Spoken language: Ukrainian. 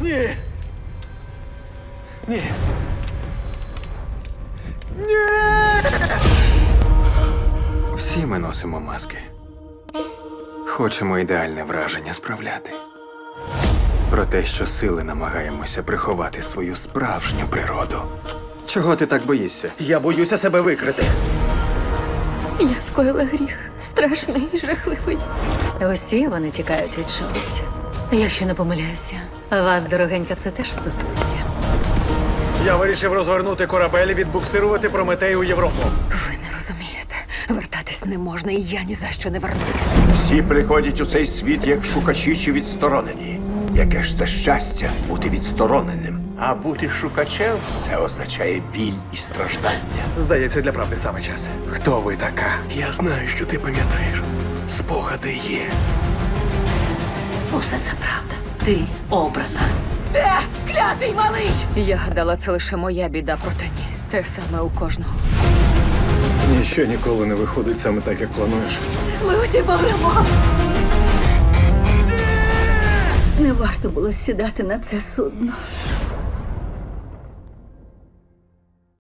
Ні. Ні. Всі ми носимо маски. Хочемо ідеальне враження справляти. Про те, що сили намагаємося приховати свою справжню природу. Чого ти так боїшся? Я боюся себе викрити. Я скоїла гріх страшний і жахливий. Усі вони тікають від чогось. Якщо не помиляюся, вас, дорогенька, це теж стосується. Я вирішив розгорнути корабель і відбуксирувати Прометей у Європу. Ви не розумієте. Вертатись не можна, і я ні за що не вернусь. Всі приходять у цей світ як шукачі чи відсторонені. Яке ж це щастя бути відстороненим? А бути шукачем це означає біль і страждання. Здається, для правди саме час. Хто ви така? Я знаю, що ти пам'ятаєш. Спогади є. Усе це правда. Ти обрана. Де клятий малий? Я гадала, це лише моя біда, проте ні. Те саме у кожного. Ніщо ніколи не виходить саме так, як плануєш. Ми усі помремо. Не варто було сідати на це судно.